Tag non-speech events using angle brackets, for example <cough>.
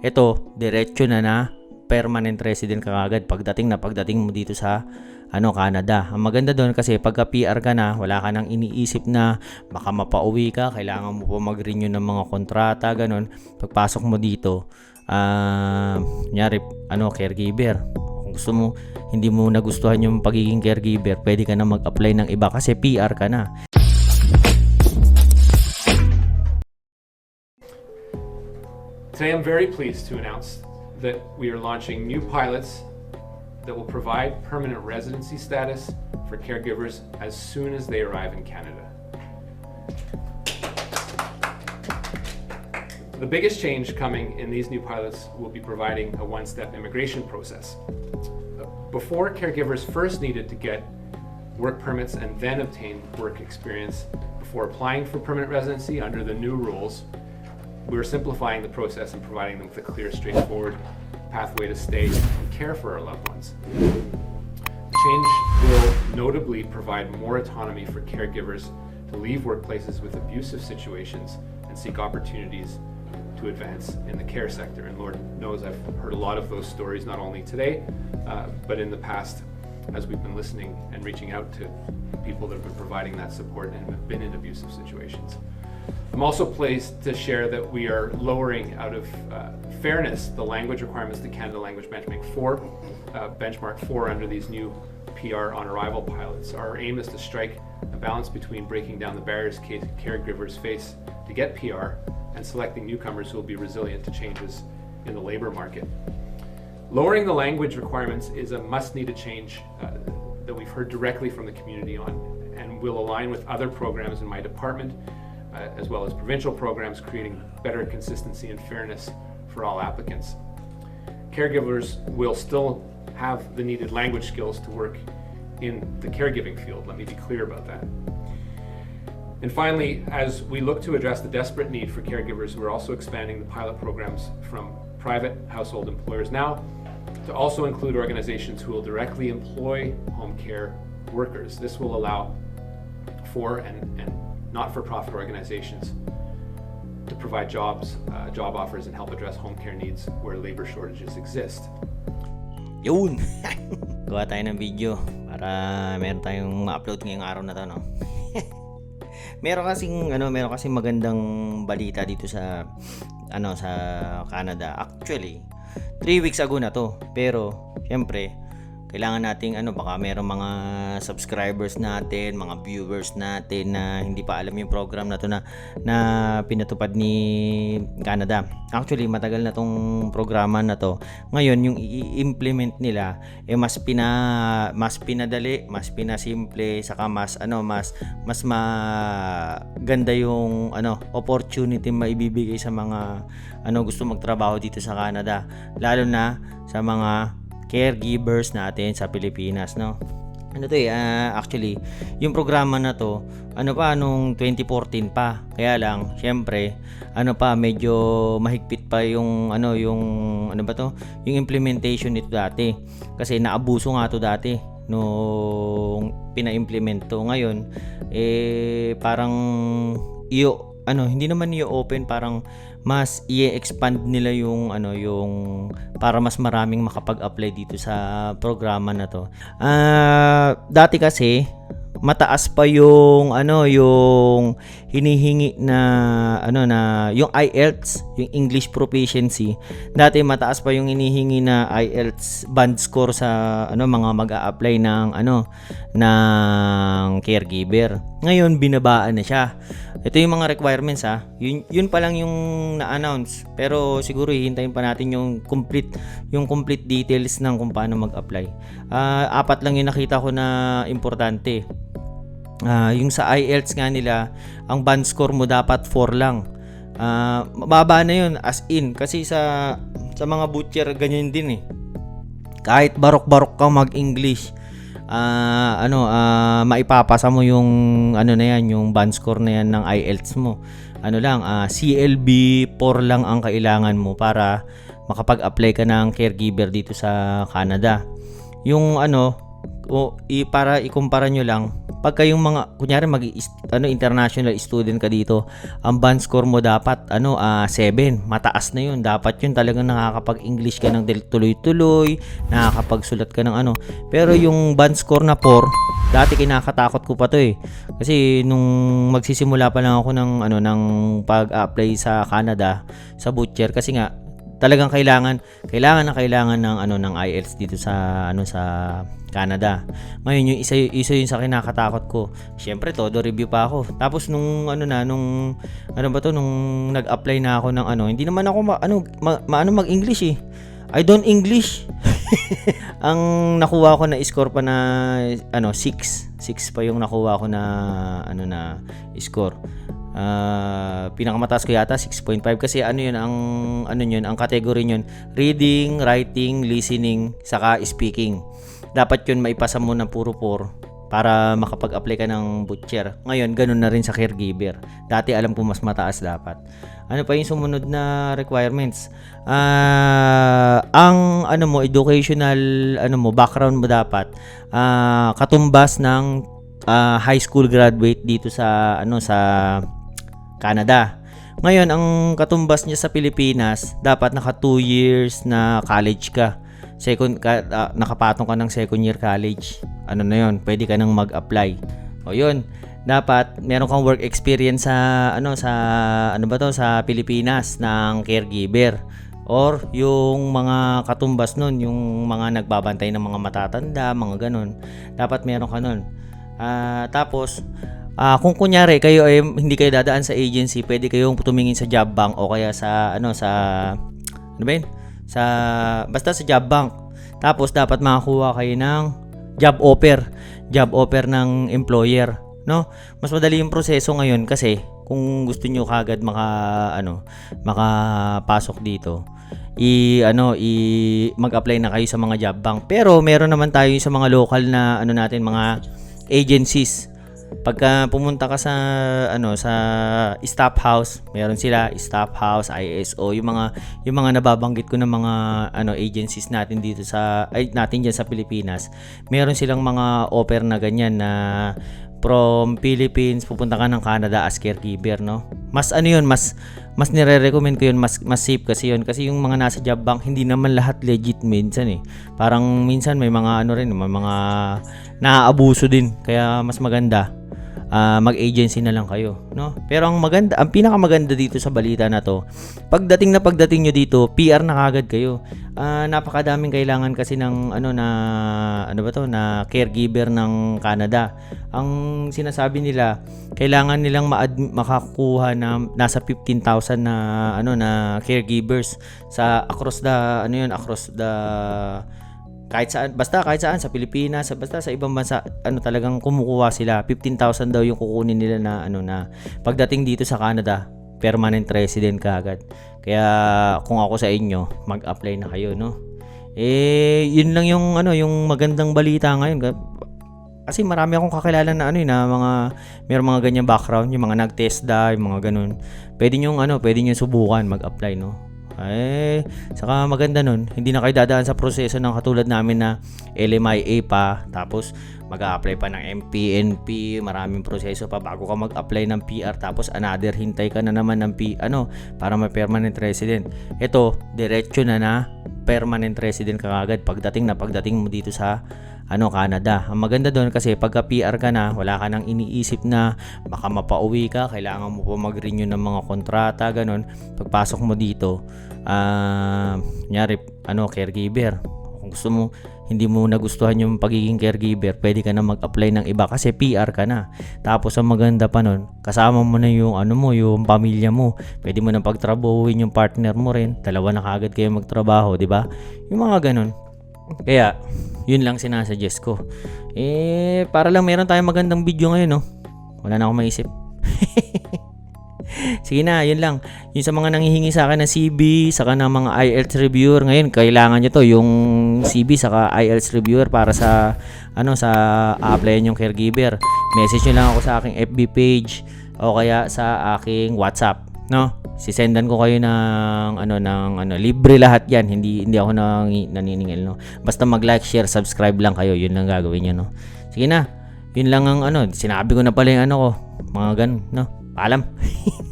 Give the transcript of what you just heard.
ito, diretso na na permanent resident ka agad pagdating na pagdating mo dito sa ano Canada. Ang maganda doon kasi pagka PR ka na, wala ka nang iniisip na baka mapauwi ka, kailangan mo pa mag-renew ng mga kontrata, ganun. Pagpasok mo dito, ah, nyari, ano, caregiver. Kung gusto mo, hindi mo nagustuhan yung pagiging caregiver, pwede ka na mag-apply ng iba kasi PR ka na. Today, I'm very pleased to announce that we are launching new pilots that will provide permanent residency status for caregivers as soon as they arrive in Canada. The biggest change coming in these new pilots will be providing a one step immigration process. Before, caregivers first needed to get work permits and then obtain work experience before applying for permanent residency under the new rules. We're simplifying the process and providing them with a clear, straightforward pathway to stay and care for our loved ones. Change will notably provide more autonomy for caregivers to leave workplaces with abusive situations and seek opportunities to advance in the care sector. And Lord knows I've heard a lot of those stories, not only today, uh, but in the past as we've been listening and reaching out to people that have been providing that support and have been in abusive situations. I'm also pleased to share that we are lowering out of uh, fairness the language requirements to Canada Language Benchmark 4, uh, benchmark 4 under these new PR on arrival pilots. Our aim is to strike a balance between breaking down the barriers ca- caregivers face to get PR and selecting newcomers who will be resilient to changes in the labor market. Lowering the language requirements is a must needed change uh, that we've heard directly from the community on and will align with other programs in my department Uh, as well as provincial programs creating better consistency and fairness for all applicants. Caregivers will still have the needed language skills to work in the caregiving field. Let me be clear about that. And finally, as we look to address the desperate need for caregivers, we're also expanding the pilot programs from private household employers now to also include organizations who will directly employ home care workers. This will allow for and, and not for profit organizations to provide jobs, uh, job offers, and help address home care needs where labor shortages exist. Yun! <laughs> Gawa tayo ng video para meron tayong ma-upload ngayong araw na to, no? <laughs> meron kasing ano, meron kasing magandang balita dito sa ano sa Canada. Actually, 3 weeks ago na to. Pero syempre, kailangan nating ano baka meron mga subscribers natin, mga viewers natin na hindi pa alam yung program na to na na pinatupad ni Canada. Actually, matagal na tong programa na to. Ngayon, yung i-implement nila eh mas pina mas pinadali, mas pinasimple, saka mas ano, mas mas maganda yung ano opportunity maibibigay sa mga ano gusto magtrabaho dito sa Canada, lalo na sa mga caregivers natin sa Pilipinas, no? Ano to eh, ah, actually, yung programa na to, ano pa, nung 2014 pa. Kaya lang, syempre, ano pa, medyo mahigpit pa yung, ano, yung, ano ba to, yung implementation nito dati. Kasi naabuso nga to dati nung pina-implement to. Ngayon, eh, parang, iyo, ano, hindi naman i-open, parang, mas i-expand nila yung ano yung para mas maraming makapag-apply dito sa programa na to. Ah, dati kasi mataas pa yung ano yung hinihingi na ano na yung IELTS, yung English proficiency. Dati mataas pa yung hinihingi na IELTS band score sa ano mga mag-a-apply ng ano ng caregiver. Ngayon binabaan na siya. Ito yung mga requirements ha. Yun, yun pa lang yung na-announce. Pero siguro hihintayin pa natin yung complete yung complete details ng kung paano mag-apply. Ah, apat lang yung nakita ko na importante. Ah, yung sa IELTS nga nila, ang band score mo dapat 4 lang. Ah, mababa na yun as in kasi sa sa mga butcher ganyan din eh. Kahit barok-barok kang mag-English, ah ano ah maipapasa mo yung ano na yan, yung band score na yan ng IELTS mo. Ano lang, ah, CLB 4 lang ang kailangan mo para makapag-apply ka ng caregiver dito sa Canada. Yung ano, o i, para ikumpara nyo lang, pag kayong mga, kunyari mag ano, international student ka dito, ang band score mo dapat, ano, ah 7, mataas na yun. Dapat yun talagang nakakapag-English ka ng tuloy-tuloy, nakakapagsulat ka ng ano. Pero yung band score na 4, dati kinakatakot ko pa to eh. Kasi nung magsisimula pa lang ako ng, ano, ng pag-apply sa Canada, sa butcher, kasi nga, talagang kailangan kailangan na kailangan ng ano ng IELTS dito sa ano sa Canada. Ngayon yung isa isa yun sa kinakatakot ko. Syempre todo review pa ako. Tapos nung ano na nung ano ba to nung nag-apply na ako ng ano, hindi naman ako ma, ano ma, ma- ano mag-English eh. I don't English. <laughs> Ang nakuha ko na score pa na ano 6. 6 pa yung nakuha ko na ano na score. Ah, pinakamataas ko yata 6.5 kasi ano yun ang ano yun ang category yun reading, writing, listening saka speaking. Dapat yun maipasa mo ng puro 4 para makapag-apply ka ng butcher. Ngayon, ganun na rin sa caregiver. Dati alam ko mas mataas dapat. Ano pa yung sumunod na requirements? Ah, ang ano mo educational ano mo background mo dapat ah, katumbas ng ah, high school graduate dito sa ano sa Canada. Ngayon, ang katumbas niya sa Pilipinas, dapat naka 2 years na college ka. Second ka, ah, nakapatong ka ng second year college. Ano na 'yon? Pwede ka nang mag-apply. O 'yun. Dapat meron kang work experience sa ano sa ano ba 'to sa Pilipinas ng caregiver or yung mga katumbas nun, yung mga nagbabantay ng mga matatanda, mga ganun. Dapat meron ka nun. Ah, tapos Ah, kung kunyari kayo ay hindi kayo dadaan sa agency, pwede kayong tumingin sa job bank o kaya sa ano sa ano ba yun? Sa basta sa job bank. Tapos dapat makakuha kayo ng job offer, job offer ng employer, no? Mas madali yung proseso ngayon kasi kung gusto niyo kagad maka ano, makapasok dito i ano i mag-apply na kayo sa mga job bank. Pero meron naman tayo sa mga local na ano natin mga agencies pagka pumunta ka sa ano sa staff house, meron sila staff house, ISO, yung mga yung mga nababanggit ko ng mga ano agencies natin dito sa ay natin diyan sa Pilipinas. Meron silang mga offer na ganyan na from Philippines pupunta ka ng Canada as caregiver, no? Mas ano yun, mas mas nire-recommend ko yun, mas mas safe kasi yun kasi yung mga nasa job bank hindi naman lahat legit minsan eh. Parang minsan may mga ano rin, may mga naaabuso din. Kaya mas maganda ah, mag-agency na lang kayo, no? Pero ang maganda, ang pinakamaganda dito sa balita na to, pagdating na pagdating nyo dito, PR na kagad kayo. Ah, napakadaming kailangan kasi ng ano na ano ba to na caregiver ng Canada. Ang sinasabi nila, kailangan nilang ma makakuha na nasa 15,000 na ano na caregivers sa across the ano yun, across the kahit saan basta kahit saan sa Pilipinas sa basta sa ibang bansa ano talagang kumukuha sila. 15,000 daw yung kukunin nila na ano na pagdating dito sa Canada permanent resident ka agad. Kaya kung ako sa inyo mag-apply na kayo no? Eh yun lang yung ano yung magandang balita ngayon. Ga- kasi marami akong kakilala na ano eh, na mga mayroong mga ganyang background yung mga nag-TESDA yung mga ganun. Pwede nyo ano pwede nyo subukan mag-apply no eh, saka maganda nun, hindi na kayo dadaan sa proseso ng katulad namin na LMIA pa, tapos mag-a-apply pa ng MPNP, maraming proseso pa bago ka mag-apply ng PR, tapos another hintay ka na naman ng P, ano, para may permanent resident. Ito, diretso na na permanent resident ka agad pagdating na pagdating mo dito sa ano Canada. Ang maganda doon kasi pagka PR ka na, wala ka nang iniisip na baka mapauwi ka, kailangan mo pa mag-renew ng mga kontrata, ganun. Pagpasok mo dito, ah, kunyari, ano, caregiver. Kung gusto mo, hindi mo nagustuhan yung pagiging caregiver, pwede ka na mag-apply ng iba kasi PR ka na. Tapos ang maganda pa nun, kasama mo na yung ano mo, yung pamilya mo. Pwede mo na pagtrabahuin yung partner mo rin. Dalawa na kagad kayo magtrabaho, di ba? Yung mga ganun. Kaya, yun lang sinasuggest ko. Eh, para lang meron tayong magandang video ngayon, no? Wala na akong maisip. <laughs> Sige na, yun lang. Yung sa mga nanghihingi sa akin ng CV, saka ng mga IELTS reviewer, ngayon, kailangan nyo to, yung CV, saka IELTS reviewer para sa, ano, sa applyan yung caregiver. Message nyo lang ako sa aking FB page o kaya sa aking WhatsApp. no? Sisendan ko kayo ng ano ng ano libre lahat 'yan. Hindi hindi ako nang naniningil no. Basta mag-like, share, subscribe lang kayo. 'Yun lang gagawin niyo no. Sige na. Yun lang ang ano, sinabi ko na pala yung ano ko. Mga ganun, no? Paalam. <laughs>